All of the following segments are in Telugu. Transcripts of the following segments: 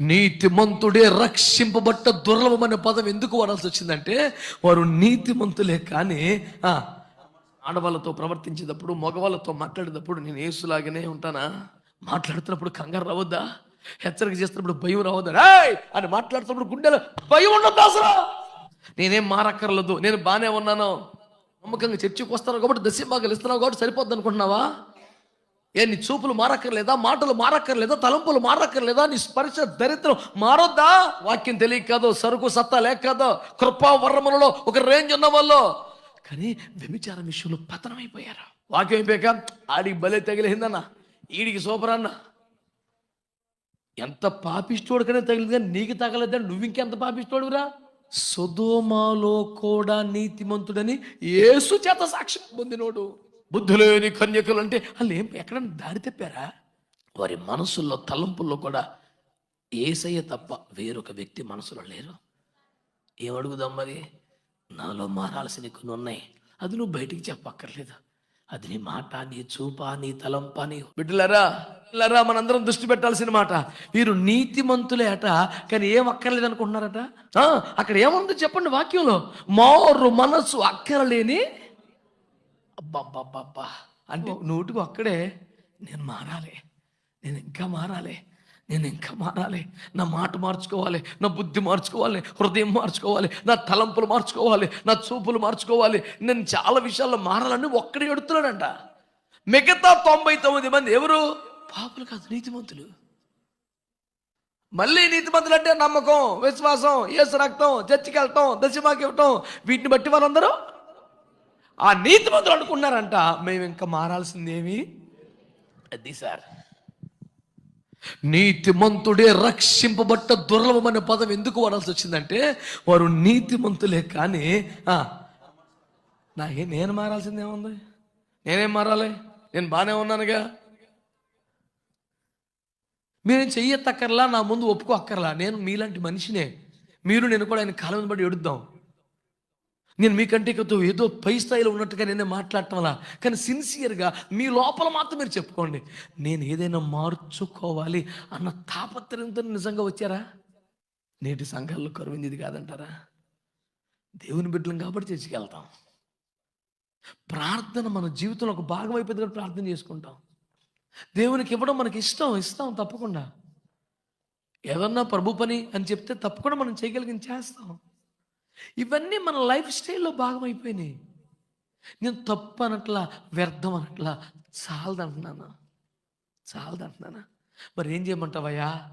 నీతిమంతుడే రక్షింపబట్ట దుర్లభమైన పదం ఎందుకు వాడాల్సి వచ్చిందంటే వారు నీతిమంతులే కానీ ఆ, ఆడవాళ్ళతో ప్రవర్తించేటప్పుడు మగవాళ్ళతో మాట్లాడేటప్పుడు నేను ఏసులాగానే ఉంటానా? మాట్లాడుతున్నప్పుడు కంగారు రావద్దా? హెచ్చరిక చేస్తున్నప్పుడు భయం రావద్దా? రాయ్ అని మాట్లాడుతున్నప్పుడు గుండెలో భయం ఉండద్దు అసలు? నేనేం మారక్కర్లేదు నేను బాగానే ఉన్నాను. నమ్మకంగా చర్చికి వస్తాను కాబట్టి దశభాగాలు ఇస్తున్నావు కాబట్టి సరిపోద్ది అనుకుంటున్నావా? ఏ నీ చూపులు మారక్కర్లేదా? మాటలు మారక్కర్లేదా? తలంపులు మారక్కర్లేదా? నీ స్పర్శ దరిద్రం మారొద్దా? వాక్యం తెలియక కాదు సరుకు సత్తా లేక కాదు కృపా వర్రములలో ఒక రేంజ్ ఉన్న వాళ్ళు కానీ వ్యభిచారం విషయంలో పతనమైపోయారు. వాక్యం అయిపోయాక ఆడికి బలే తగిలిందన్న. ఈడికి సూపర్ అన్న. ఎంత పాపిస్తోడికనే తగిలింది కానీ నీకు తగలేదని నువ్వు ఇంకెంత పాపిస్తోడురా సుధోమాలో కూడా నీతిమంతుడని యేసు చేత సాక్ష్యం పొందినోడు. బుద్ధి లేని కన్యకలు అంటే వాళ్ళు ఏం ఎక్కడ దారి తెప్పారా? వారి మనసుల్లో తలంపుల్లో కూడా ఏసయ్య తప్ప వేరొక వ్యక్తి మనసులో లేరు. ఏమడుగుదాం మరి? నాలో మారాల్సినవి కొన్ని ఉన్నాయి. అది నువ్వు బయటికి చెప్పక్కర్లేదు. అది నీ మాట నీ చూప నీ తలంప నీ బిడ్డలరా బిడ్డలారా మనందరం దృష్టి పెట్టాల్సిన మాట. వీరు నీతిమంతులే అట కానీ ఏం అక్కర్లేదు అనుకుంటున్నారట? అక్కడ ఏముందో చెప్పండి వాక్యంలో? మారు మనసు అక్కరలేని అబ్బబ్బబ్బబ్బా అంటే నూటికి అక్కడే నేను మారాలి నేను ఇంకా మారాలి నేను ఇంకా మారాలి. నా మాట మార్చుకోవాలి నా బుద్ధి మార్చుకోవాలి హృదయం మార్చుకోవాలి నా తలంపులు మార్చుకోవాలి నా చూపులు మార్చుకోవాలి. నేను చాలా విషయాల్లో మారాలని ఒక్కడే ఎడుతున్నాడంట. మిగతా తొంభై తొమ్మిది మంది ఎవరు? పాపులు కాదు నీతిమంతులు. మళ్ళీ నీతిమంతులు అంటే నమ్మకం విశ్వాసం ఏసు రక్తం చర్చికి వెళ్తాం దశమాకి ఇవ్వటం. వీటిని బట్టి వాళ్ళందరూ ఆ నీతిమంతులు అనుకున్నారంట మేము ఇంకా మారాల్సిందేమి? అది సార్. నీతిమంతుడే రక్షింపబట్ట దుర్లభమైన పదం ఎందుకు వాడాల్సి వచ్చిందంటే వారు నీతిమంతులే కానీ నాకే నేను మారాల్సిందేముంది నేనేం మారాలి? నేను బాగానే ఉన్నానుగా. మీరేం చెయ్యత్తక్కర్లా? నా ముందు ఒప్పుకో అక్కర్లా నేను మీలాంటి మనిషినే. మీరు నేను కూడా ఆయన కాలం బట్టి ఎడుద్దాం నేను మీకంటే ఇక ఏదో పై స్థాయిలో ఉన్నట్టుగా నేనే మాట్లాడటంలా. కానీ సిన్సియర్గా మీ లోపల మాత్రం మీరు చెప్పుకోండి. నేను ఏదైనా మార్చుకోవాలి అన్న తాపత్రయంతో నిజంగా వచ్చారా? నేటి సంఘాల్లో కరువింది కాదంటారా? దేవుని బిడ్డలం కాబట్టి చర్చికెళ్తాం. ప్రార్థన మన జీవితంలో ఒక భాగం అయిపోయింది కాబట్టి ప్రార్థన చేసుకుంటాం. దేవునికి ఇవ్వడం మనకి ఇష్టం ఇస్తాం తప్పకుండా. ఏదన్నా ప్రభు పని అని చెప్తే తప్పకుండా మనం చేయగలిగిన చేస్తాం. ఇవన్నీ మన లైఫ్ స్టైల్లో భాగం అయిపోయినాయి నేను తప్పు అనట్లా వ్యర్థం అనట్లా చాలదంటున్నానా? చాలదంటున్నానా? మరి ఏం చేయమంటావయ్యా?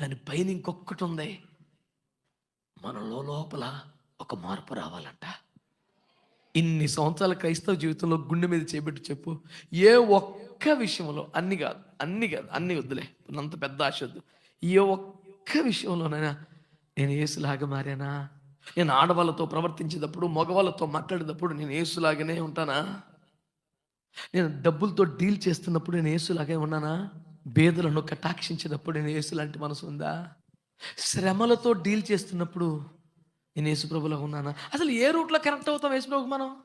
దానిపైన ఇంకొకటి ఉంది. మనలో లోపల ఒక మార్పు రావాలంట. ఇన్ని సంవత్సరాల క్రైస్తవ జీవితంలో గుండె మీద చేపెట్టి చెప్పు. ఏ ఒక్క విషయంలో అన్ని కాదు అన్ని కాదు అన్ని వద్దులే. అంత పెద్ద ఆశ వద్దు. ఏ ఒక్క విషయంలోనైనా నేను ఏసులాగా మారానా? నేను ఆడవాళ్ళతో ప్రవర్తించేటప్పుడు మగవాళ్ళతో మాట్లాడేటప్పుడు నేను ఏసులాగానే ఉంటానా? నేను డబ్బులతో డీల్ చేస్తున్నప్పుడు నేను ఏసులాగే ఉన్నానా? బేదలను కటాక్షించేటప్పుడు నేను ఏసు లాంటి మనసు ఉందా? శ్రమలతో డీల్ చేస్తున్నప్పుడు నేను యేసుప్రభులో ఉన్నానా? అసలు ఏ రూట్లో కనెక్ట్ అవుతాం యేసుప్రభుకి మనం?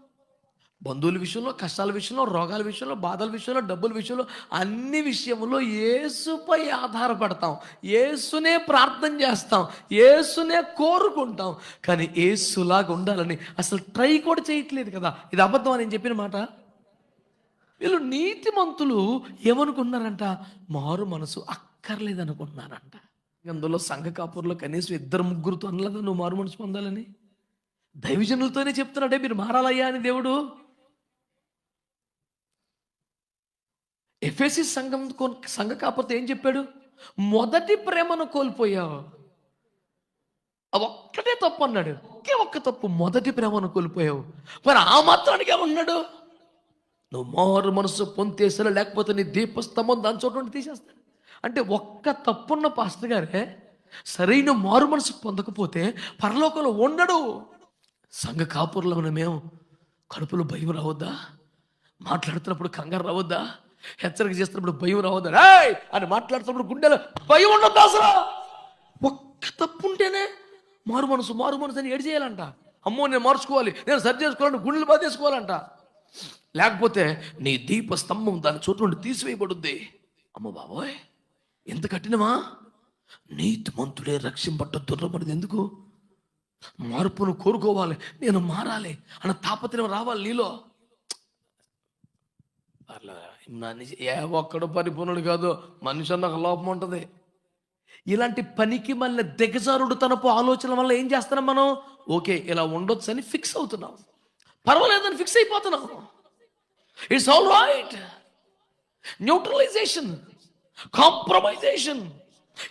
బంధువుల విషయంలో కష్టాల విషయంలో రోగాల విషయంలో బాధల విషయంలో డబ్బుల విషయంలో అన్ని విషయంలో యేసుపై ఆధారపడతాం. యేసునే ప్రార్థన చేస్తాం. యేసునే కోరుకుంటాం. కానీ యేసులాగా ఉండాలని అసలు ట్రై కూడా చేయట్లేదు కదా. ఇది అబద్ధం అని నేను చెప్పిన మాట? వీళ్ళు నీతిమంతులు ఏమనుకున్నారంట మారు మనసు అక్కర్లేదనుకున్నారంట అందులో సంఘ కాపుర్లో కనీసం ఇద్దరు ముగ్గురుతో అనలేదా నువ్వు మారు మనసు పొందాలని? దైవజనులతోనే చెప్తున్నాడే మీరు మారాలయ్యా అని దేవుడు? ఎఫ్ఎసి సంఘం సంఘ కాకపోతే ఏం చెప్పాడు? మొదటి ప్రేమను కోల్పోయావు. ఒక్కటే తప్పు అన్నాడు. ఒకే ఒక్క తప్పు మొదటి ప్రేమను కోల్పోయావు. మరి ఆ మాత్రానికి ఏమన్నాడు? నువ్వు మారు మనసు పొంతేసలో లేకపోతే నీ దీపస్తంభం దాని చోట నుండి తీసేస్తాడు అంటే ఒక్క తప్పున్న పాస్టర్ గారే సరైన మారు మనసు పొందకపోతే పరలోకంలో ఉండడు. సంఘ కాపుర్లో ఉన్న మేము కడుపులో భయం రావద్దా? మాట్లాడుతున్నప్పుడు కంగారు రావద్దా? హెచ్చరిక చేస్తున్నప్పుడు భయం రావద్దు. రాయ్ అని మాట్లాడుతున్నప్పుడు గుండెలో భయం ఉండొద్దా అసలు. ఒక్క తప్పు ఉంటేనే మారు మనసు మారు మనసు అని ఏడు చేయాలంట అమ్మో నేను మార్చుకోవాలి నేను సరి చేసుకోవాలంటే గుండెలు బాధేసుకోవాలంట. లేకపోతే నీ దీప స్తంభం దాని చోటు నుండి తీసివేయబడుద్ది. అమ్మ బాబోయ్ ఎంత కఠినమా? నీతిమంతుడే రక్షింపట్ట దుర్రపడింది ఎందుకు? మార్పును కోరుకోవాలి నేను మారాలి అన్న తాపత్రయం రావాలి నీలో. అట్లా నా ఏ ఒక్కడు పరిపూర్ణుడు కాదు మనిషి అన్న ఒక లోపం ఉంటుంది. ఇలాంటి పనికి మళ్ళీ దిగజారుడు తనపు ఆలోచన వల్ల ఏం చేస్తున్నాం మనం? ఓకే ఇలా ఉండొచ్చు అని ఫిక్స్ అవుతున్నాం. పర్వాలేదని ఫిక్స్ అయిపోతున్నాం. It's all right neutralization compromisation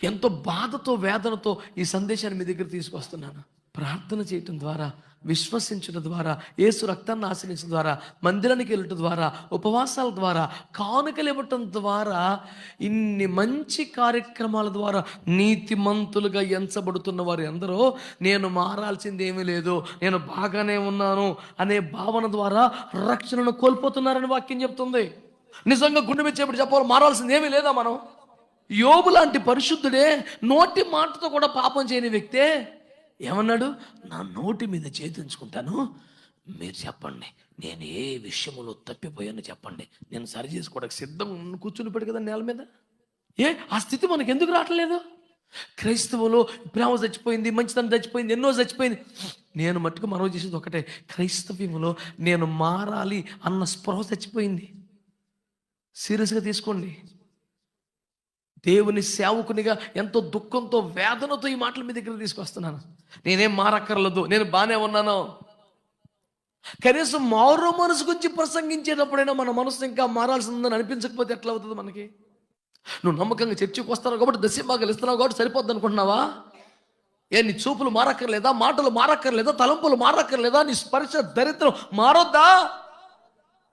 ఎంతో బాధతో వేదనతో ఈ సందేశాన్ని మీ దగ్గర తీసుకొస్తున్నాను. ప్రార్థన చేయటం ద్వారా విశ్వసించడం ద్వారా ఏసు రక్తాన్ని ఆశ్రయించడం ద్వారా మందిరానికి వెళ్ళటం ద్వారా ఉపవాసాల ద్వారా కానుకలు ఇవ్వటం ద్వారా ఇన్ని మంచి కార్యక్రమాల ద్వారా నీతిమంతులుగా ఎంచబడుతున్న వారు ఎందరో నేను మారాల్సింది ఏమీ లేదు నేను బాగానే ఉన్నాను అనే భావన ద్వారా రక్షణను కోల్పోతున్నారని వాక్యం చెప్తుంది. నిజంగా గుండె మీద చెప్పాలి మారాల్సింది ఏమీ లేదా మనం? యోబు లాంటి పరిశుద్ధుడే నోటి మాటతో కూడా పాపం చేయని వ్యక్తే ఏమన్నాడు? నా నోటి మీద చేతించుకుంటాను. మీరు చెప్పండి. నేను ఏ విషయంలో తప్పిపోయానో చెప్పండి. నేను సరి చేసుకోవడానికి సిద్ధం కూర్చుని పెడు కదా నేల మీద. ఏ ఆ స్థితి మనకు ఎందుకు రావట్లేదు క్రైస్తవులు ప్రేమ చచ్చిపోయింది మంచితనం చచ్చిపోయింది ఎన్నో చచ్చిపోయింది. నేను మట్టుకు మనవి చేసేది ఒకటే. క్రైస్తవ్యంలో నేను మారాలి అన్న స్పృహ చచ్చిపోయింది. సీరియస్గా తీసుకోండి. దేవుని సేవకునిగా ఎంతో దుఃఖంతో వేదనతో ఈ మాటలు మీ దగ్గర తీసుకొస్తున్నాను. నేనేం మారక్కర్లేదు నేను బాగానే ఉన్నాను. కనీసం మారో మనసు గురించి ప్రసంగించేటప్పుడైనా మన మనసు ఇంకా మారాల్సిందని అనిపించకపోతే ఎట్లా అవుతుంది మనకి? నువ్వు నమ్మకంగా చర్చకు వస్తున్నావు కాబట్టి దశభాగాలు ఇస్తున్నావు కాబట్టి సరిపోద్ది అనుకుంటున్నావా? ఏ నీ చూపులు మారక్కర్లేదా? మాటలు మారక్కర్లేదా? తలంపులు మారక్కర్లేదా? నీ స్పర్శ దరిద్రం మారొద్దా?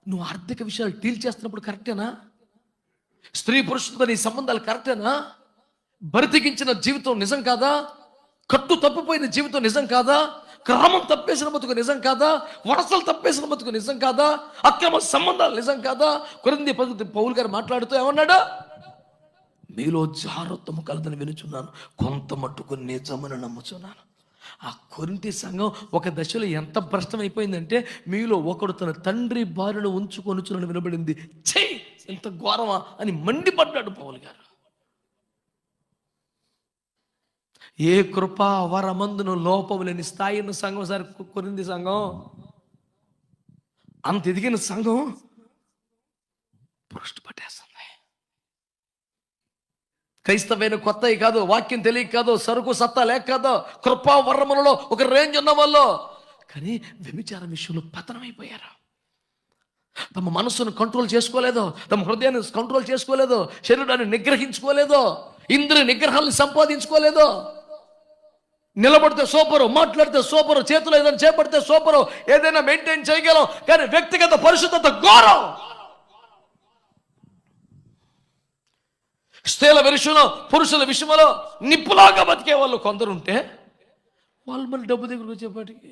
నువ్వు ఆర్థిక విషయాలు డీల్ చేస్తున్నప్పుడు కరెక్టేనా? స్త్రీ పురుషులతో నీ సంబంధాలు కరెక్టేనా? బరితికించిన జీవితం నిజం కాదా? కట్టు తప్పిపోయిన జీవితం నిజం కాదా? క్రమం తప్పేసిన బతుకు నిజం కాదా? వరసలు తప్పేసిన బతుకు నిజం కాదా? అక్రమ సంబంధాలు నిజం కాదా? కొరింది పద్ధతి పౌల్ గారు మాట్లాడుతూ ఏమన్నాడా? మీలో జాగ్రత్తము కలదని వినుచున్నాను. కొంత మట్టుకు నిజమని నమ్ముచున్నాను. ఆ కొరింటి సంఘం ఒక దశలో ఎంత భ్రష్టమైపోయిందంటే మీలో ఒకడు తన తండ్రి భార్యను ఉంచుకొనుచునని వినబడింది. చెయ్యి ఎంత ఘోరమా అని మండిపడ్డాడు పౌలు గారు. ఏ కృప వరమందును లోపము లేని స్థాయిని సంఘం సార్ కొరింది సంఘం? అంత ఎదిగిన సంఘం భ్రష్టు పట్టేస్తుంది. క్రైస్తవైన కొత్తవి కాదు వాక్యం తెలియక కాదు సరుకు సత్తా లేక కాదు కృపా వరములలో ఒక రేంజ్ ఉన్న వాళ్ళు కానీ వ్యభిచారం విషయంలో పతనమైపోయారు. తమ మనసును కంట్రోల్ చేసుకోలేదో తమ హృదయాన్ని కంట్రోల్ చేసుకోలేదో శరీరాన్ని నిగ్రహించుకోలేదో ఇంద్రియ నిగ్రహాన్ని సంపాదించుకోలేదో నిలబడితే సూపరు మాట్లాడితే సూపరు చేతులు ఏదైనా చేపడితే సూపరు ఏదైనా మెయింటైన్ చేయగలం కానీ వ్యక్తిగత పరిశుద్ధత ఘోరం. స్త్రీల విషయంలో పురుషుల విషయంలో నిప్పులాగా బతికే వాళ్ళు కొందరు ఉంటే వాళ్ళు మళ్ళీ డబ్బు దగ్గరకు వచ్చేపాటికి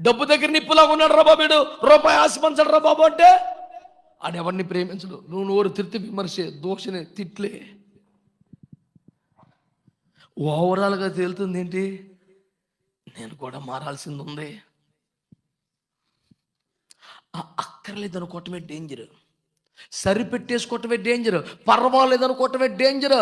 డబ్బు దగ్గర నిప్పులా ఉన్నాడు రా బాబేడు. రూపాయి ఆశపంచడు రా బాబు అంటే? ఆడెవరిని ప్రేమించడు. నువ్వు నోరు తిరిగి విమర్శే దోషనే తిట్లే. ఓవరాల్గా తేలుతుంది ఏంటి? నేను కూడా మారాల్సింది ఉంది. ఆ అక్కర్లేదు అనుకోవటమే డేంజర్ సరిపెట్టేసుకోవటమే డేంజర్ పర్వాలేదు అనుకోవటమే డేంజర్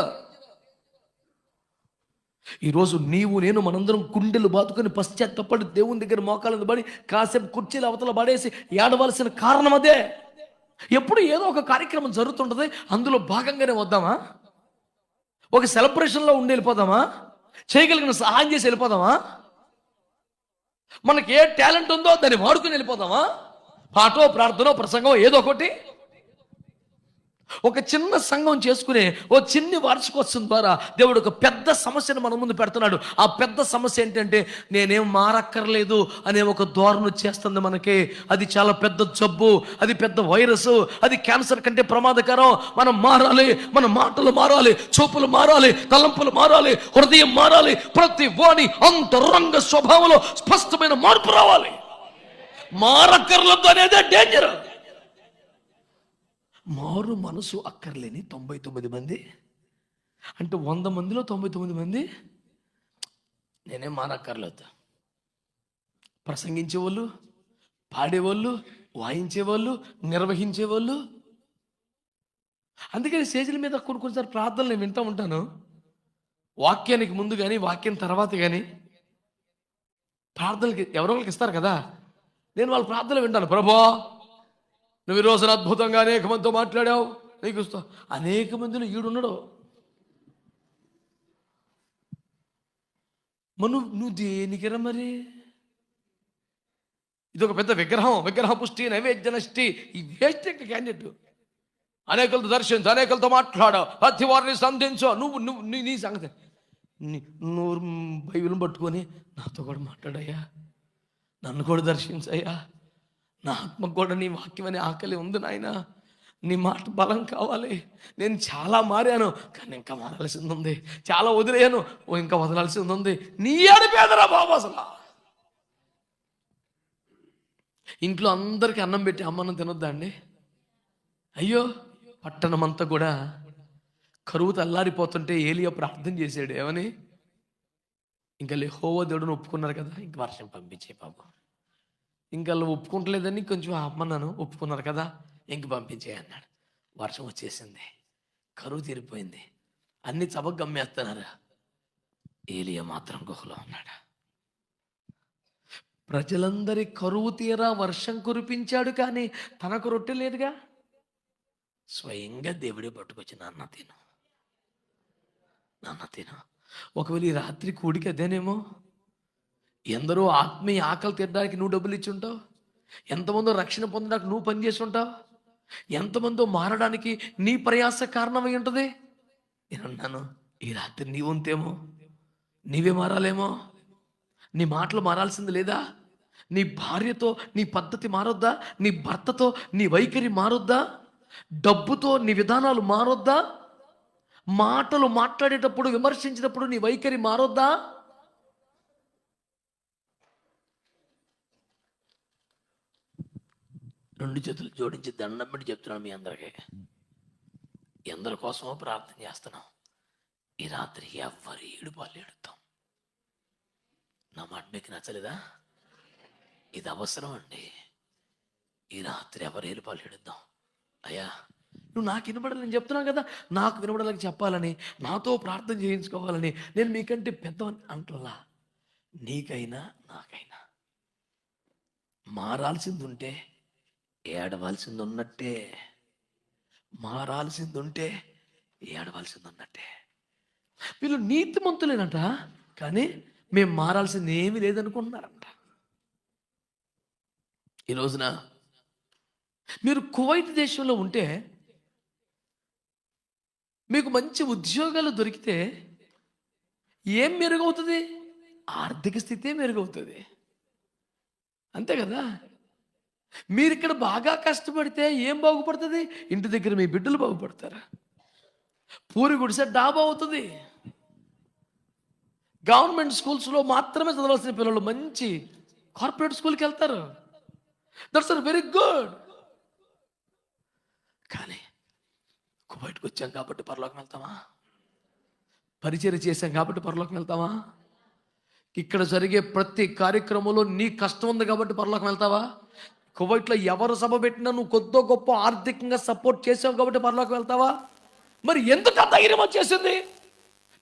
ఈరోజు నీవు నేను మనందరం గుండెలు బాతుకొని పశ్చాత్తపడి దేవుని దగ్గర మోకాలను పడి కాసేపు కుర్చీలు అవతల పడేసి ఏడవలసిన కారణం అదే. ఎప్పుడు ఏదో ఒక కార్యక్రమం జరుగుతుంటది అందులో భాగంగానే వద్దామా? ఒక సెలబ్రేషన్లో ఉండి వెళ్ళిపోదామా? చేయగలిగిన సహాయం చేసి వెళ్ళిపోదామా? మనకి ఏ టాలెంట్ ఉందో దాన్ని వాడుకుని వెళ్ళిపోదామా? పాటో ప్రార్థనో ప్రసంగం ఏదో ఒకటి ఒక చిన్న సంఘం చేసుకునే ఓ చిన్ని వార్షికోత్సవం ద్వారా దేవుడు ఒక పెద్ద సమస్యను మన ముందు పెడుతున్నాడు. ఆ పెద్ద సమస్య ఏంటంటే నేనేం మారక్కర్లేదు అనే ఒక ధోరణి వచ్చేస్తుంది మనకి. అది చాలా పెద్ద జబ్బు అది పెద్ద వైరస్ అది క్యాన్సర్ కంటే ప్రమాదకరం. మనం మారాలి మన మాటలు మారాలి చూపులు మారాలి తలంపులు మారాలి హృదయం మారాలి. ప్రతి వాణి అంతరంగ స్వభావంలో స్పష్టమైన మార్పు రావాలి. మారక్కర్లేదు అనేదే డేంజర్ మారు మనసు అక్కర్లేని తొంభై తొమ్మిది మంది? అంటే వంద మందిలో తొంభై తొమ్మిది మంది? నేనేం మానక్కర్లేదు. ప్రసంగించేవాళ్ళు పాడేవాళ్ళు వాయించేవాళ్ళు నిర్వహించేవాళ్ళు. అందుకని స్టేజ్ల మీద కొన్ని కొన్నిసారి ప్రార్థనలు నేను వింటూ ఉంటాను. వాక్యానికి ముందు కానీ వాక్యం తర్వాత కానీ ప్రార్థనలకి ఎవరో వాళ్ళకి ఇస్తారు కదా? నేను వాళ్ళ ప్రార్థనలు వింటాను. ప్రభా నువ్వు ఈ అద్భుతంగా అనేక మందితో మాట్లాడావు. నీకు అనేక మందిలో ఈడున్నాడు. మను నువ్వు దేనికిరా మరి? ఇది ఒక పెద్ద విగ్రహం. విగ్రహ పుష్టి నైవేద్య నష్టి. ఈ వేస్ట్ క్యాండిడేట్. అనేకలతో దర్శించు అనేకలతో మాట్లాడు. ప్రతి వారిని సంధించు. నువ్వు నువ్వు నీ నీ సంగతి. నూరు బైబిల్ని బైబిల్ పట్టుకొని నాతో కూడా మాట్లాడయ్యా. నన్ను కూడా దర్శించయ్యా. నా ఆత్మ కూడా నీ వాక్యం అనే ఆకలి ఉంది నాయన. నీ మాట బలం కావాలి. నేను చాలా మారాను కానీ ఇంకా మారాల్సింది ఉంది. చాలా వదిలేను ఓ ఇంకా వదలాల్సింది ఉంది. నీ అడిపేదరా బాబు అసలు? ఇంట్లో అందరికీ అన్నం పెట్టి అమ్మన్నం తినొద్దా అండి అయ్యో పట్టణం అంతా కూడా కరువు తల్లారిపోతుంటే ఏలియా ప్రార్థన చేశాడు ఏమని? ఇంకా లేహోవా దేవుడిని ఒప్పుకున్నారు కదా ఇంక వర్షం పంపించే పాపం ఇంకా వాళ్ళు ఒప్పుకుంటలేదని కొంచెం అమ్మన్నాను ఒప్పుకున్నారు కదా ఇంక పంపించేయన్నాడు వర్షం వచ్చేసింది కరువు తీరిపోయింది అన్ని చబక్ గమ్మేస్తున్నారు ఏలియా మాత్రం గుహలో ఉన్నాడు. ప్రజలందరి కరువు తీరా వర్షం కురిపించాడు కానీ తనకు రొట్టె లేదుగా? స్వయంగా దేవుడే పట్టుకొచ్చి నాన్న తిను నాన్న తిను. ఒకవేళ ఈ రాత్రి కూడికి అదేనేమో ఎందరో ఆత్మీయ ఆకలి తీరడానికి నువ్వు డబ్బులు ఇచ్చి ఉంటావు? ఎంతమందో రక్షణ పొందడానికి నువ్వు పని చేసి ఉంటావు? ఎంతమందో మారడానికి నీ ప్రయాస కారణమై ఉంటుంది? నేను అన్నాను ఈ రాత్రి నీ ఉంతేమో నీవే మారాలేమో? నీ మాటలు మారాల్సింది లేదా? నీ భార్యతో నీ పద్ధతి మారొద్దా? నీ భర్తతో నీ వైఖరి మారొద్దా? డబ్బుతో నీ విధానాలు మారొద్దా? మాటలు మాట్లాడేటప్పుడు విమర్శించినప్పుడు నీ వైఖరి మారొద్దా? రెండు చేతులు జోడించి దండం పెట్టి చెప్తున్నాను మీ అందరికీ. ఎందరి కోసమో ప్రార్థన చేస్తున్నాం. ఈ రాత్రి ఎవ్వరు ఏడుపాలు ఏడుతాం. నా మాట మీకు నచ్చలేదా? ఇది అవసరం అండి. ఈ రాత్రి ఎవరు ఏడుపాలు ఏడుద్దాం? అయ్యా నువ్వు నాకు వినబడాలి నేను చెప్తున్నాను కదా. నాకు వినబడాలని చెప్పాలని నాతో ప్రార్థన చేయించుకోవాలని నేను మీకంటే పెద్దవని అంటలా. నీకైనా నాకైనా మారాల్సింది ఉంటే ఏడవలసింది ఉన్నట్టే మారాల్సింది ఉంటే ఏడవలసింది ఉన్నట్టే వీళ్ళు నీతిమంతులేనంట కానీ మేము మారాల్సింది ఏమీ లేదనుకుంటున్నారంట. ఈ రోజున మీరు కువైట్ దేశంలో ఉంటే మీకు మంచి ఉద్యోగాలు దొరికితే ఏం మెరుగవుతుంది? ఆర్థిక స్థితే మెరుగవుతుంది. అంతే కదా? మీరు ఇక్కడ బాగా కష్టపడితే ఏం బాగుపడుతుంది? ఇంటి దగ్గర మీ బిడ్డలు బాగుపడతారు? పూరి గుడిసె డాబా అవుతుంది. గవర్నమెంట్ స్కూల్స్లో మాత్రమే చదవాల్సిన పిల్లలు మంచి కార్పొరేట్ స్కూల్కి వెళ్తారు. That's are very good. కానీ కువైట్కి వచ్చాం కాబట్టి పరలోకం వెళ్తామా? పరిచయం చేశాం కాబట్టి పరలోకం వెళ్తామా? ఇక్కడ జరిగే ప్రతి కార్యక్రమంలో నీ కష్టం ఉంది కాబట్టి పరలోకం వెళ్తావా? కువైట్లో ఎవరు సభ పెట్టినా నువ్వు కొద్దో గొప్ప ఆర్థికంగా సపోర్ట్ చేసావు కాబట్టి పరలోకి వెళ్తావా? మరి ఎందుకు ధైర్యం వచ్చేసింది?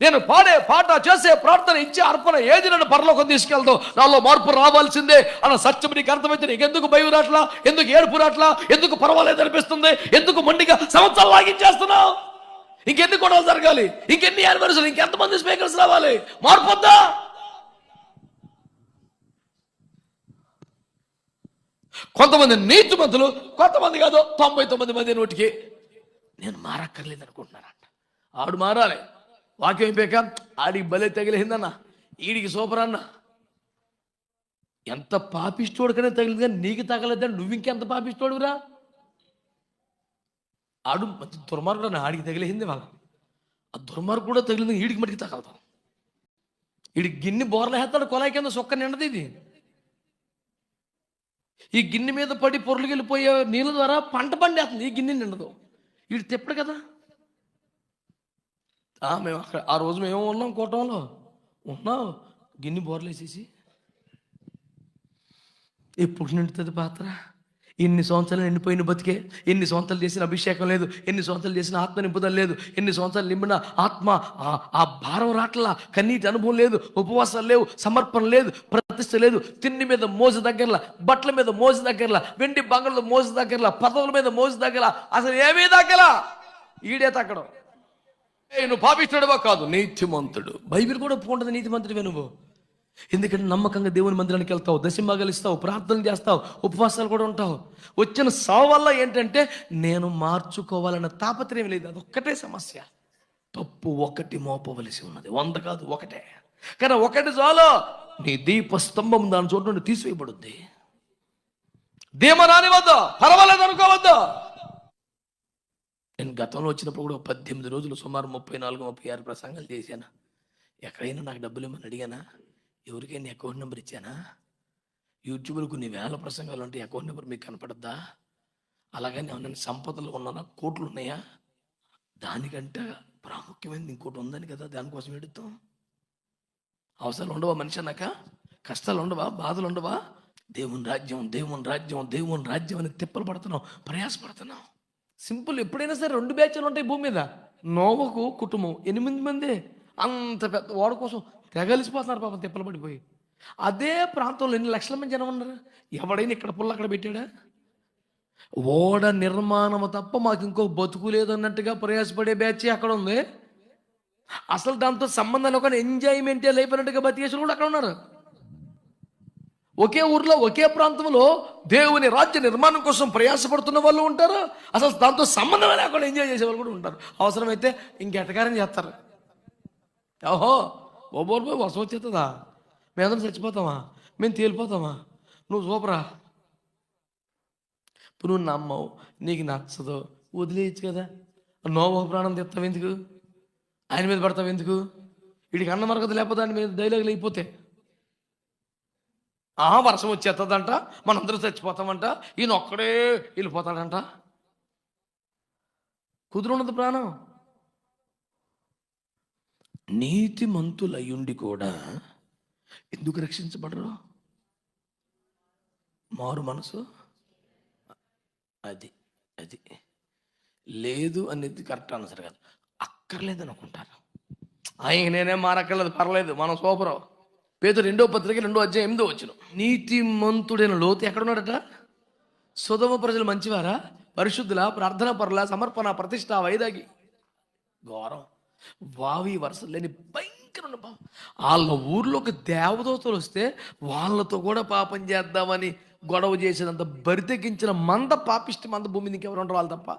నేను పాడే పాట చేసే ప్రార్థన ఇచ్చే అర్పణ ఏది నన్ను పరలోకం తీసుకెళ్తావు నాలో మార్పు రావాల్సిందే అన్న సత్యం నీకు అర్థమైతే నీకు ఎందుకు భయం రాట్లా? ఎందుకు ఏడుపు రాట్లా? ఎందుకు పర్వాలేదు అనిపిస్తుంది? ఎందుకు మొండిగా సంవత్సరాలు లాగించేస్తున్నావు? ఇంకెన్ని గొడవలు జరగాలి? ఇంకెన్ని యానివర్సరీ ఇంకెంతమంది స్పీకర్స్ రావాలి? మార్పు వద్దా? కొంతమంది నీతిమంతులు కొంతమంది కాదు తొంభై తొమ్మిది మంది నోటికి. నేను మారక్కర్లేదు అనుకుంటున్నానంట. ఆడు మారాలి. వాక్యం అయిపోయాక ఆడికి బలే తగిలిందన్న. ఈడికి సూపర్ అన్న. ఎంత పాపిస్తోడికనే తగిలింది కానీ నీకు తగలేదని నువ్వు ఇంకెంత పాపిస్తోడురా ఆడు మంచి దుర్మార్గుడు అన్న ఆడికి తగిలింది వాళ్ళ ఆ దుర్మార్గు కూడా తగిలింది ఈడికి మటుకి తగలతాం ఈడికి గిన్ని బోర్ల హెత్తాడు కొలాయి కింద సొక్క నిండది ఇది. ఈ గిన్నె మీద పడి పొరులు వెళ్ళిపోయే నీళ్ళ ద్వారా పంట పండేస్తుంది ఈ గిన్నె నిండదు. వీడు తిప్పడు కదా? ఆ, మేము అక్కడ ఆ రోజు మేము ఉన్నాం కూటంలో. ఉన్నాం గిన్నె బోర్లు వేసేసి ఎప్పుడు నిండుతుంది పాత్ర? ఎన్ని సంవత్సరాలు ఎండిపోయిన బతికే ఎన్ని సంవత్సరాలు చేసిన అభిషేకం లేదు ఎన్ని సంవత్సరాలు చేసిన ఆత్మ నింపుదల లేదు ఎన్ని సంవత్సరాలు నింపిన ఆత్మ ఆ- ఆ భారం రాట్లా కన్నీటి అనుభవం లేదు ఉపవాసాలు లేవు సమర్పణ లేదు ప్రతిష్ట లేదు తిండి మీద మోజు దగ్గరలా బట్టల మీద మోజు దగ్గరలా వెండి బంగళ మోజు దగ్గరలా పదవుల మీద మోజు దగ్గర అసలు ఏమీ దగ్గర ఈడే తగ్గడం. నువ్వు పాపిస్తాడువా కాదు నీతిమంతుడు. బైబిల్ కూడా ఒప్పుకుంటుంది నీతిమంతుడివే నువ్వు. ఎందుకంటే నమ్మకంగా దేవుని మందిరానికి వెళ్తావు దశమగలిస్తావు ఇస్తావు ప్రార్థన చేస్తావు ఉపవాసాలు కూడా ఉంటావు. వచ్చిన సావు వల్ల ఏంటంటే నేను మార్చుకోవాలన్న తాపత్రయం లేదు. అదొక్కటే సమస్య. తప్పు ఒకటి మోపవలసి ఉన్నది. వంద కాదు ఒకటే. కానీ ఒకటి చాలు. నీ దీప స్తంభం దాని చోటు నుండి తీసివేయబడుద్ది. దీమ రానివద్దు పర్వాలేదు అనుకోవద్దు. నేను గతంలో వచ్చినప్పుడు కూడా పద్దెనిమిది రోజులు సుమారు ముప్పై నాలుగు ముప్పై ఆరు ప్రసంగాలు చేశాను. ఎక్కడైనా నాకు డబ్బులు ఇమ్మని అడిగానా? ఎవరికైనా అకౌంట్ నెంబర్ ఇచ్చానా? యూట్యూబ్లో కొన్ని వేల ప్రసంగాలు ఉంటాయి అకౌంట్ నెంబర్ మీకు కనపడద్దా? అలాగని ఏమన్నా సంపదలు ఉన్నానా కోట్లు ఉన్నాయా దానికంటే ప్రాముఖ్యమైనది ఇంకోటి ఉందని కదా దానికోసం ఎడుతాం అవసరాలు ఉండవా మనిషి అన్నాక? కష్టాలు ఉండవా? బాధలు ఉండవా? దేవుని రాజ్యం దేవుని రాజ్యం దేవుని రాజ్యం అని తిప్పలు పడుతున్నాం ప్రయాసపడుతున్నాం. సింపుల్ ఎప్పుడైనా సరే రెండు బ్యాచ్లు ఉంటాయి భూమి మీద. నోవకు కుటుంబం ఎనిమిది మంది. అంత పెద్ద ఓడ కోసం తెగలిసిపోతున్నారు పాపం తిప్పలు పడిపోయి. అదే ప్రాంతంలో ఎన్ని లక్షల మంది జనం ఉన్నారు? ఎవడైనా ఇక్కడ పుల్ల అక్కడ పెట్టాడా? ఓడ నిర్మాణం తప్ప మాకు ఇంకో బతుకు లేదన్నట్టుగా ప్రయాసపడే బ్యాచ్ అక్కడ ఉంది. అసలు దాంతో సంబంధం లేకుండా ఎంజాయ్మెంటే లైఫ్ బతికేసిన కూడా అక్కడ ఉన్నారు. ఒకే ఊర్లో ఒకే ప్రాంతంలో దేవుని రాజ్య నిర్మాణం కోసం ప్రయాసపడుతున్న వాళ్ళు ఉంటారు. అసలు దాంతో సంబంధం లేకుండా ఎంజాయ్ చేసే వాళ్ళు కూడా ఉంటారు. అవసరమైతే ఇంకెటకారం చేస్తారు? ఓహో! ఓబోర్ పోయి వర్షం వచ్చేస్తుందా మేమందరం చచ్చిపోతామా? మేము తేలిపోతామా? నువ్వు సూపరా ఇప్పుడు నువ్వు నమ్మవు నీకు నచ్చదు వదిలేయచ్చు కదా. నోవో ప్రాణం తెస్తావు ఎందుకు? ఆయన మీద పడతావు ఎందుకు? వీడికి అన్న మరకత లేకపోతే దాని మీద డైలాగులు అయిపోతే ఆ వర్షం వచ్చేస్తుందంట మనందరూ చచ్చిపోతామంట ఈయన ఒక్కడే వెళ్ళిపోతాడంట. కుదురున్నది ప్రాణం. నీతిమంతులయ్యుండి కూడా ఎందుకు రక్షించబడరు? మారు మనసు? అది అది. లేదు అనేది కరెక్ట్ ఆన్సర్ కాదు. అక్కర్లేదు అనుకుంటారు. ఆయన నేనేం మారక్కర్లేదు పర్లేదు మనం సూపరు. పేద రెండో పత్రిక రెండో అధ్యాయం ఎనిమిదో వచ్చిన నీతిమంతుడైన లోతు ఎక్కడున్నాడట? సుధమ ప్రజలు మంచివారా? పరిశుద్ధుల ప్రార్థన పరుల సమర్పణ ప్రతిష్ట వైదాగి ఘోరం. వావి వరుసలు లేని భయంకరమైన పాపం. వాళ్ళ ఊర్లోకి దేవదూతలు వస్తే వాళ్ళతో కూడా పాపం చేద్దామని గొడవ చేసినంత బరితెగించిన మంద పాపిష్టి మంద భూమి మీదకి ఎవరు ఉండరు వాళ్ళు తప్ప.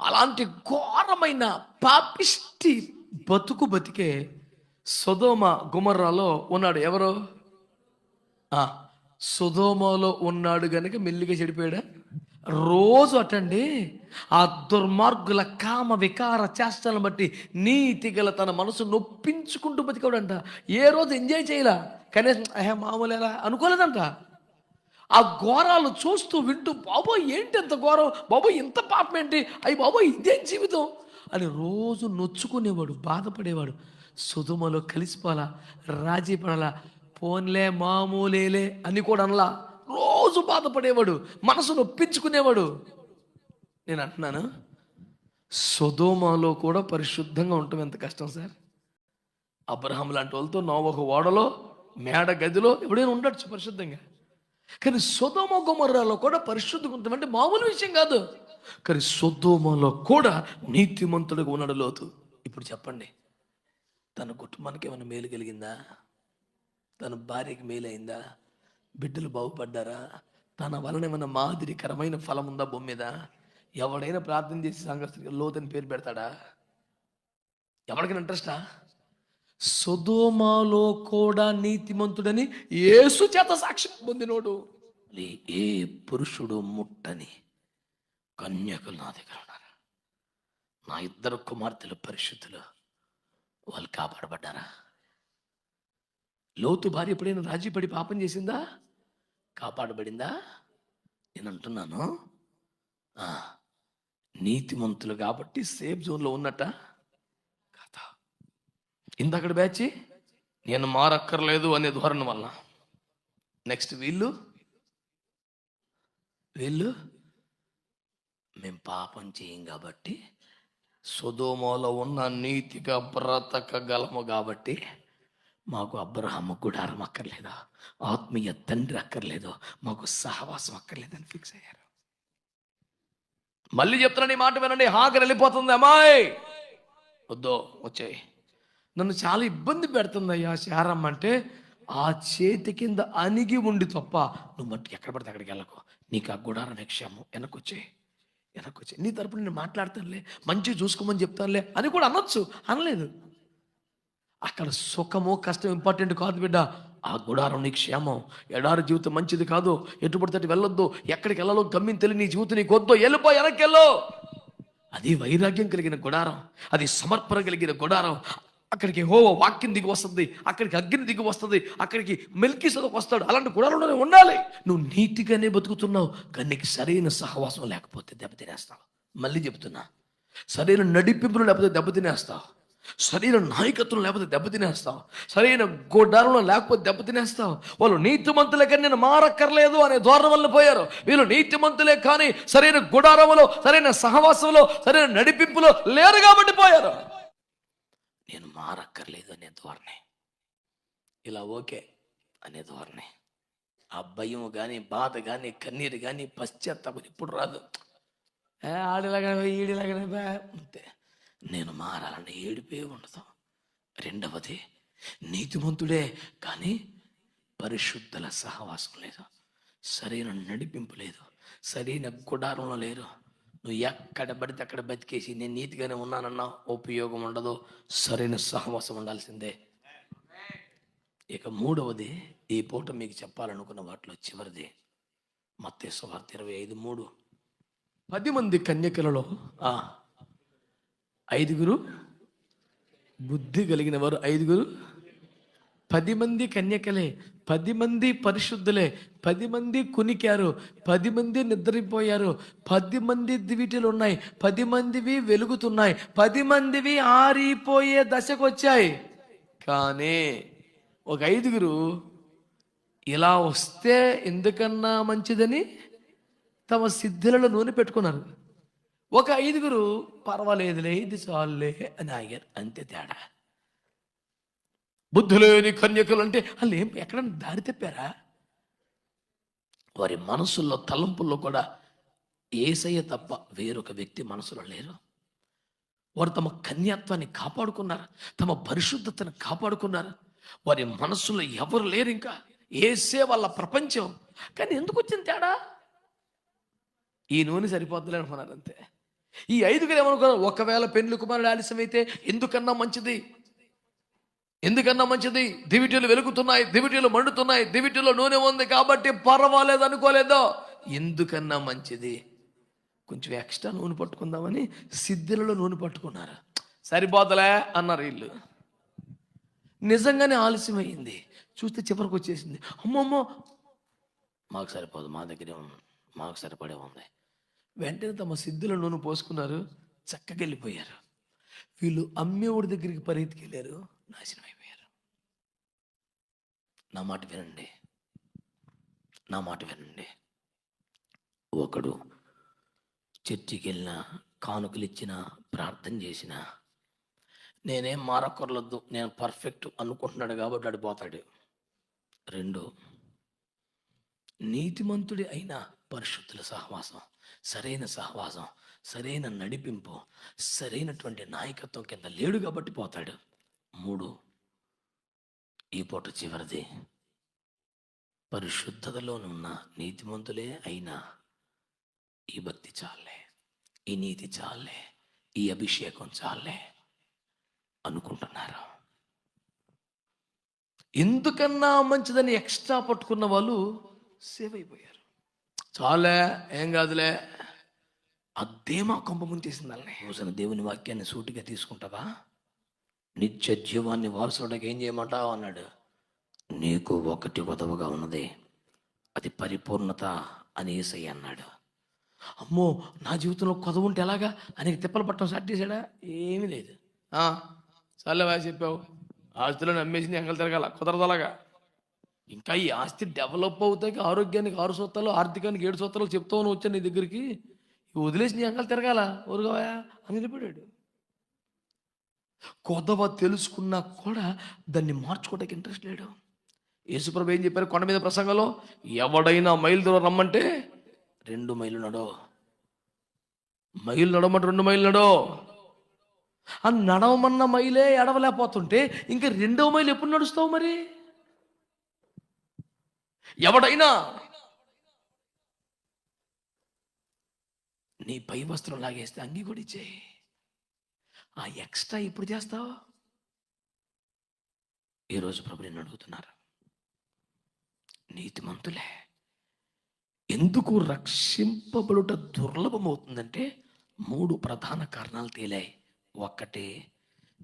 అలాంటి ఘోరమైన పాపిష్టి బతుకు బతికే సుధోమ గుమర్రాలో ఉన్నాడు ఎవరు? సుధోమలో ఉన్నాడు కనుక మెల్లిగా చెడిపోయాడా? రోజు అటండి ఆ దుర్మార్గుల కామ వికార చేష్టలను బట్టి నీతి గల తన మనసు నొప్పించుకుంటూ బతికాడంట ఏ రోజు ఎంజాయ్ చేయలా? కనీసం అహే మామూలేలా అనుకోలేదంట. ఆ ఘోరాలు చూస్తూ వింటూ బాబోయ్ ఏంటి ఎంత ఘోరం? బాబోయ్ ఇంత పాపం ఏంటి? అయ్యి బాబోయ్ ఇదేం జీవితం. అని రోజు నొచ్చుకునేవాడు బాధపడేవాడు. సుధుమలో కలిసిపోలా రాజీ పడాలా? పోన్లే మామూలేలే అని కూడా అనలా. రోజు బాధపడేవాడు మనసు నొప్పించుకునేవాడు. నేను అంటున్నాను? సుధోమలో కూడా పరిశుద్ధంగా ఉండటం ఎంత కష్టం సార్? అబ్రహం లాంటి వాళ్ళతో నోవహు ఓడలో మేడ గదిలో ఎవడైనా ఉండొచ్చు పరిశుద్ధంగా. కానీ సొదోమ గుమర్రాలో కూడా పరిశుద్ధంగా ఉంటాం అంటే మామూలు విషయం కాదు. కానీ సొదోమలో కూడా నీతిమంతుడిగా ఉన్నాడు లోతు. ఇప్పుడు చెప్పండి తన కుటుంబానికి ఏమైనా మేలు కలిగిందా? తన భార్యకి మేలు అయిందా బిడ్డలు బాగుపడ్డారా? తన వలన ఏమైనా మాదిరికరమైన ఫలం ఉందా బొమ్మ మీద? ఎవడైనా ప్రార్థన చేసి సంఘస్థుడికి లోతని పేరు పెడతాడా? ఎవరికైనా ఇంట్రెస్టా? సుధోమాలో కూడా నీతిమంతుడని ఏసు చేత సాక్ష్యం పొందినోడు. లే- ఏ పురుషుడు ముట్టని కన్యకులు నా దగ్గర ఉన్నారు? నా ఇద్దరు కుమార్తెలు పరిశుద్ధులు వాళ్ళు కాపాడబడ్డారా? లోతు భార్య ఎప్పుడైనా రాజీ పడి పాపం చేసిందా? కాపాడబడిందా? నేను అంటున్నాను. నీతిమంతులు కాబట్టి సేఫ్ జోన్లో ఉన్నట్ట? కథ ఇందక్కడ బ్యాచి నేను మారక్కర్లేదు అనే ధోరణి వల్ల నెక్స్ట్ వీళ్ళు? వీళ్ళు? మేము పాపం చేయం కాబట్టి సుధోమలో ఉన్న నీతిగా బ్రతకగలము కాబట్టి మాకు అబ్రహం గుడారం అక్కర్లేదా ఆత్మీయ తండ్రి అక్కర్లేదు? మాకు సహవాసం అక్కర్లేదని ఫిక్స్ అయ్యారు. మళ్ళీ చెప్తున్నాను ఈ మాట వినండి హాకర్ వెళ్ళిపోతుంది అమ్మాయి! వద్దో వచ్చాయి. నన్ను చాలా ఇబ్బంది పెడుతుంది అయ్యా శారమ్మ అంటే ఆ చేతి కింద అణిగి ఉండి తప్ప నువ్వు మట్టుకు ఎక్కడ పడితే అక్కడికి వెళ్ళకు. నీకు ఆ గుడారం యక్షము వెనకొచ్చాయి. వెనకొచ్చాయి. నీ తరపున నేను మాట్లాడతానులే మంచిగా చూసుకోమని చెప్తానులే అని కూడా అనొచ్చు అనలేదు. అక్కడ సుఖము కష్టం ఇంపార్టెంట్ కాదు బిడ్డ. ఆ గుడారం నీ క్షేమం. ఎడారి జీవితం మంచిది కాదు. ఎటు పడితే వెళ్ళొద్దు. ఎక్కడికి వెళ్ళాలో గమ్యం తెలియ నీ జీవితం నీకు వద్దు. వెళ్ళిపో వెనక్కి అది వైరాగ్యం కలిగిన గుడారం. అది సమర్పణ కలిగిన గుడారం. అక్కడికి హో వాక్యం దిగి వస్తుంది. అక్కడికి అగ్ని దిగి వస్తుంది. అక్కడికి మెల్కి సదకు వస్తాడు. అలాంటి గుడారంలోనే ఉండాలి. నువ్వు నీతిగానే బతుకుతున్నావు. కానీ నీకు సరైన సహవాసం లేకపోతే దెబ్బతినేస్తావు మళ్ళీ చెప్తున్నా. సరైన నడిపింపులు లేకపోతే దెబ్బతినేస్తావు సరైన నాయకత్వం లేకపోతే దెబ్బతినేస్తావు సరైన గుడారంలో లేకపోతే దెబ్బతినేస్తావు వాళ్ళు నీతిమంతులే కానీ నేను మారక్కర్లేదు అనే ధోరణ వల్ల పోయారు. వీళ్ళు నీతిమంతులే కానీ సరైన గుడారంలో సరైన సహవాసంలో సరైన నడిపింపులో లేరు కాబట్టి పోయారు. నేను మారక్కర్లేదు అనే ధోరణి. ఇలా ఓకే అనే ధోరణి. ఆ భయం కానీ బాధ కానీ కన్నీరు కానీ పశ్చాత్తాపం ఇప్పుడు రాదు. ఆడిలాగా ఈడిలాగా అంతే. నేను మారాలని ఏడిపే ఉండదు. రెండవది నీతిమంతుడే కానీ పరిశుద్ధుల సహవాసం లేదు. సరైన నడిపింపు లేదు. సరైన గుడారంలో లేరు. నువ్వు ఎక్కడ పడితే అక్కడ బతికేసి నేను నీతిగానే ఉన్నానన్నా ఉపయోగం ఉండదు. సరైన సహవాసం ఉండాల్సిందే. ఇక మూడవది ఈ పూట మీకు చెప్పాలనుకున్న వాటిలో చివరిది. మత్తేసు వార్త ఇరవై ఐదు మూడు. పది మంది కన్యకలలో ఆ, ఐదుగురు బుద్ధి కలిగిన వారు ఐదుగురు. పది మంది కన్యకలే పది మంది పరిశుద్ధులే పది మంది కునికారు పది మంది నిద్రపోయారు పది మంది దివిటీలు ఉన్నాయి పది మందివి వెలుగుతున్నాయి పది మందివి ఆరిపోయే దశకు వచ్చాయి కానీ ఒక ఐదుగురు ఇలా వస్తే ఎందుకన్నా మంచిదని తమ సిద్ధులలో నూనె పెట్టుకున్నారు. ఒక ఐదుగురు పర్వాలేదులే ఇది చాలులే అని ఆగారు. అంతే తేడా. బుద్ధులేని కన్యకులు అంటే వాళ్ళు ఏం ఎక్కడన్నా దారి తప్పారా? వారి మనసుల్లో తలంపుల్లో కూడా ఏసయ్య తప్ప వేరొక వ్యక్తి మనసులో లేరు. వారు తమ కన్యాత్వాన్ని కాపాడుకున్నారు? తమ పరిశుద్ధతను కాపాడుకున్నారు? వారి మనసులో ఎవరు లేరు ఇంకా? ఏసే వాళ్ళ ప్రపంచం. కానీ ఎందుకు వచ్చింది తేడా? ఈ నూనె సరిపోద్దులే అనుకున్నారు అంతే ఈ ఐదుగురు ఏమనుకున్నారు ఒకవేళ పెండ్లి కుమారుడు ఆలస్యం అయితే ఎందుకన్నా మంచిది? ఎందుకన్నా మంచిది? దివిటీలు వెలుగుతున్నాయి దివిటీలు మండుతున్నాయి దివిటీలో నూనె ఉంది కాబట్టి పర్వాలేదు అనుకోలేదో. ఎందుకన్నా మంచిది? కొంచెం ఎక్స్ట్రా నూనె పట్టుకుందామని సిద్ధిలలో నూనె పట్టుకున్నారు. సరిపోతలే అన్నారు వీళ్ళు. నిజంగానే ఆలస్యం అయింది చూస్తే చివరికి వచ్చేసింది. అమ్మమ్మో! మాకు సరిపోదు మా దగ్గరే ఉంది మాకు సరిపడే ఉంది. వెంటనే తమ సిద్ధుల నూనె పోసుకున్నారు చక్కగా వెళ్ళిపోయారు వీళ్ళు అమ్మేవాడి దగ్గరికి పరిగెత్తికెళ్ళారు నాశనం అయిపోయారు నా మాట వినండి. నా మాట వినండి. ఒకడు చర్చికి వెళ్ళిన కానుకలు ఇచ్చిన ప్రార్థన చేసిన నేనేం మారక్కర్లొద్దు నేను పర్ఫెక్ట్ అనుకుంటున్నాడు కాబట్టి అడిపోతాడు రెండు నీతిమంతుడి అయిన పరిశుద్ధుల సహవాసం. సరైన సహవాసం సరైన నడిపింపు సరైనటువంటి నాయకత్వం కింద లేడు కాబట్టి పోతాడు. మూడు ఈ పూట చివరిది. పరిశుద్ధతలోనున్న నీతిమంతులే అయినా ఈ భక్తి చాలే ఈ నీతి చాలే ఈ అభిషేకం చాలే అనుకుంటున్నారు? ఎందుకన్నా మంచిదని ఎక్స్ట్రా పట్టుకున్న వాళ్ళు సేవ్ అయిపోయారు చాలే ఏం కాదులే. అదేమా కొంప ముంచేసింది వాళ్ళని. చూసిన దేవుని వాక్యాన్ని సూటిగా తీసుకుంటావా? నిత్య జీవాన్ని వారసుడికి ఏం చేయమంటావు అన్నాడు. నీకు ఒకటి ఉదవగా ఉన్నది. అది పరిపూర్ణత అని ఏసయ్య అన్నాడు. అమ్మో నా జీవితంలో కొదవ ఉంటే ఎలాగా? అనేక తిప్పలు పట్టడం స్టార్ట్ చేశాడా? ఏమీ లేదు. చాలే బాగా చెప్పావు. ఆస్తులను అమ్మేసింది ఎంకలు తిరగాల కుదరదు అలాగా. ఇంకా ఈ ఆస్తి డెవలప్ అవుతాయి ఆరోగ్యానికి ఆరు సూత్రాలు ఆర్థికానికి ఏడు సూత్రాలు నువ్వు వచ్చాను నీ దగ్గరికి. వదిలేసి నీ అంకలు తిరగాల? ఊరుగావా అని వెళ్ళిపోయాడు. కొదవ తెలుసుకున్నా కూడా దాన్ని మార్చుకోవడానికి ఇంట్రెస్ట్ లేడు. యేసుప్రభు ఏం చెప్పారు? కొండ మీద ప్రసంగంలో ఎవడైనా మైలు దూరం రమ్మంటే రెండు మైలు నడో మైలు నడమంటే రెండు మైలు నడో ఆ నడవమన్న మైలే ఎడవలేకపోతుంటే ఇంకా రెండవ మైలు ఎప్పుడు నడుస్తావు మరి? ఎవడైనా నీ పై వస్త్రం లాగేస్తే అంగీ కూడా ఇచ్చేయి. ఆ ఎక్స్ట్రా ఇప్పుడు చేస్తావు? ఈరోజు ప్రభు నిన్ను అడుగుతున్నారు. నీతిమంతులే ఎందుకు రక్షింపబడుట దుర్లభమవుతుందంటే మూడు ప్రధాన కారణాలు తేలాయి. ఒక్కటి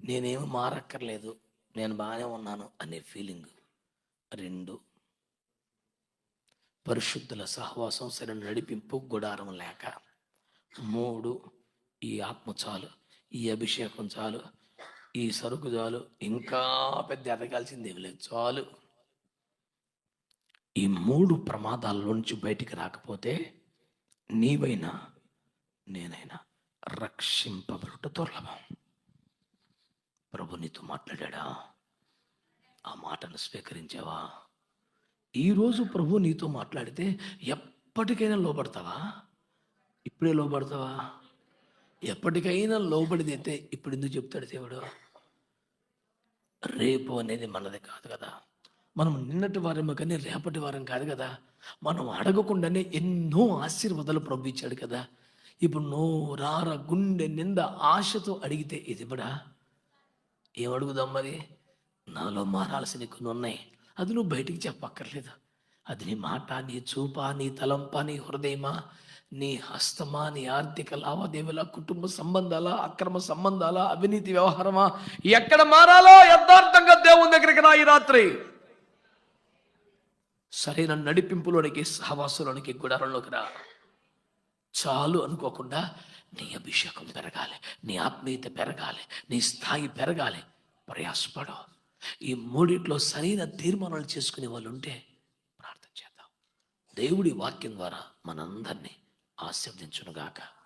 నేనేమి మారక్కర్లేదు నేను బాగానే ఉన్నాను అనే ఫీలింగ్ రెండు పరిశుద్ధుల సహవాసం సరైన నడిపింపు గుడారం లేక మూడు ఈ ఆత్మ చాలు ఈ అభిషేకం చాలు ఈ సరుకు చాలు ఇంకా పెద్ద ఎదగాల్సింది ఏమి లేదు చాలు. ఈ మూడు ప్రమాదాల నుంచి బయటికి రాకపోతే నీవైనా నేనైనా రక్షింపబడుట దుర్లభం. ప్రభు నీతో మాట్లాడా ఆ మాటను స్వీకరించావా? ఈరోజు ప్రభు నీతో మాట్లాడితే ఎప్పటికైనా లోపడతావా ఇప్పుడే లోపడతావా ఎప్పటికైనా లోబడిదైతే ఇప్పుడు ఎందుకు చెప్తాడు దేవుడు? రేపు అనేది మనది కాదు కదా. మనం నిన్నటి వారము కానీ రేపటి వారం కాదు కదా. మనం అడగకుండానే ఎన్నో ఆశీర్వాదాలు ప్రభు ఇచ్చాడు కదా. ఇప్పుడు నోరార గుండె నిండా ఆశతో అడిగితే ఇది కూడా ఏం అడుగుదాం మరి? నాలో మారాల్సిన కొన్ని ఉన్నాయి. అది నువ్వు బయటికి చెప్పక్కర్లేదు. అది నీ మాట నీ చూపా నీ తలంప నీ హృదయమా నీ హస్తమా నీ ఆర్థిక లావాదేవీల కుటుంబ సంబంధాల అక్రమ సంబంధాల అవినీతి వ్యవహారమా ఎక్కడ మారాలో యథార్థంగా దేవుని దగ్గరికి రా ఈ రాత్రి. సరైన నడిపింపులోనికి సహవాసులోనికి గుడారంలోకి రా. చాలు అనుకోకుండా నీ అభిషేకం పెరగాలి నీ ఆత్మీయత పెరగాలి నీ స్థాయి పెరగాలి. ప్రయాసపడవు. ఈ మూడిట్లో సరైన తీర్మానాలు చేసుకునే వాళ్ళు ఉంటే ప్రార్థన చేద్దాం. దేవుడి వాక్యం ద్వారా మనందరినీ ఆశీర్వదించునుగాక.